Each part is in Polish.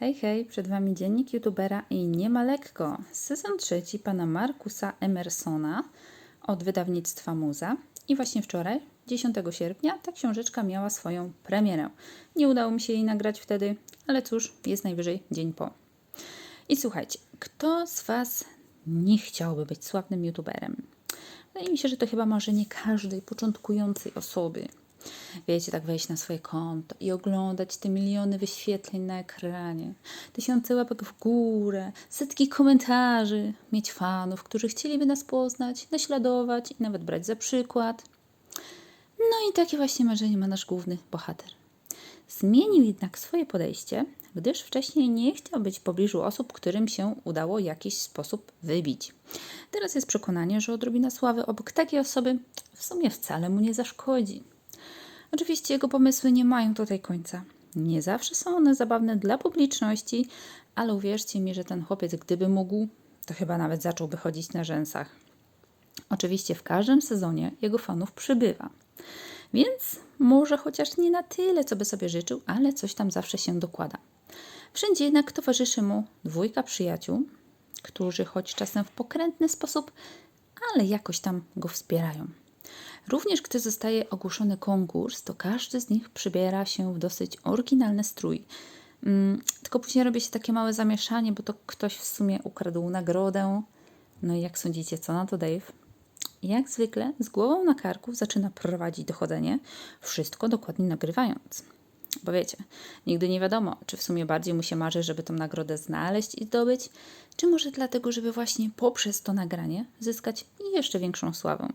Hej, hej, przed Wami dziennik youtubera i nie ma lekko. Sezon trzeci pana Markusa Emersona od wydawnictwa Muza. I właśnie wczoraj, 10 sierpnia, ta książeczka miała swoją premierę. Nie udało mi się jej nagrać wtedy, ale cóż, jest najwyżej dzień po. I słuchajcie, kto z Was nie chciałby być sławnym youtuberem? Wydaje mi się, że to chyba marzenie każdej początkującej osoby. Wiecie, tak wejść na swoje konto i oglądać te miliony wyświetleń na ekranie, tysiące łapek w górę, setki komentarzy, mieć fanów, którzy chcieliby nas poznać, naśladować i nawet brać za przykład. No i takie właśnie marzenie ma nasz główny bohater. Zmienił jednak swoje podejście, gdyż wcześniej nie chciał być w pobliżu osób, którym się udało w jakiś sposób wybić. Teraz jest przekonanie, że odrobina sławy obok takiej osoby w sumie wcale mu nie zaszkodzi. Oczywiście jego pomysły nie mają tutaj końca. Nie zawsze są one zabawne dla publiczności, ale uwierzcie mi, że ten chłopiec, gdyby mógł, to chyba nawet zacząłby chodzić na rzęsach. Oczywiście w każdym sezonie jego fanów przybywa. Więc może chociaż nie na tyle, co by sobie życzył, ale coś tam zawsze się dokłada. Wszędzie jednak towarzyszy mu dwójka przyjaciół, którzy choć czasem w pokrętny sposób, ale jakoś tam go wspierają. Również gdy zostaje ogłoszony konkurs, to każdy z nich przybiera się w dosyć oryginalny strój. Mm, tylko później robi się takie małe zamieszanie, bo to ktoś w sumie ukradł nagrodę. No i jak sądzicie, co na to Dave? Jak zwykle z głową na karku zaczyna prowadzić dochodzenie, wszystko dokładnie nagrywając. Bo wiecie, nigdy nie wiadomo, czy w sumie bardziej mu się marzy, żeby tą nagrodę znaleźć i zdobyć, czy może dlatego, żeby właśnie poprzez to nagranie zyskać jeszcze większą sławę.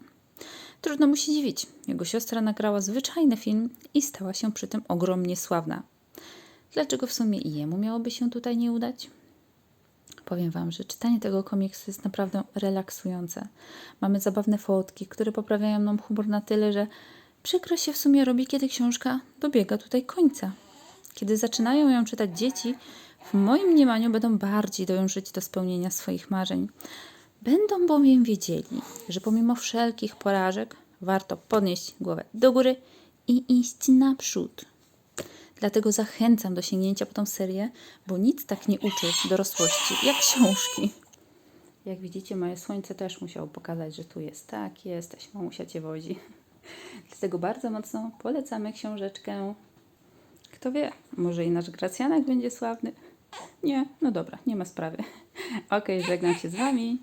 Trudno mu się dziwić. Jego siostra nagrała zwyczajny film i stała się przy tym ogromnie sławna. Dlaczego w sumie i jemu miałoby się tutaj nie udać? Powiem Wam, że czytanie tego komiksu jest naprawdę relaksujące. Mamy zabawne fotki, które poprawiają nam humor na tyle, że przykro się w sumie robi, kiedy książka dobiega tutaj końca. Kiedy zaczynają ją czytać dzieci, w moim mniemaniu będą bardziej dążyć do spełnienia swoich marzeń. Będą bowiem wiedzieli, że pomimo wszelkich porażek warto podnieść głowę do góry i iść naprzód. Dlatego zachęcam do sięgnięcia po tą serię, bo nic tak nie uczy dorosłości jak książki. Jak widzicie, moje słońce też musiało pokazać, że tu jest. Tak, jesteś, mamusia cię wozi. Dlatego bardzo mocno polecamy książeczkę. Kto wie, może i nasz Gracjanek będzie sławny. Nie, no dobra, nie ma sprawy. Okej, żegnam się z Wami.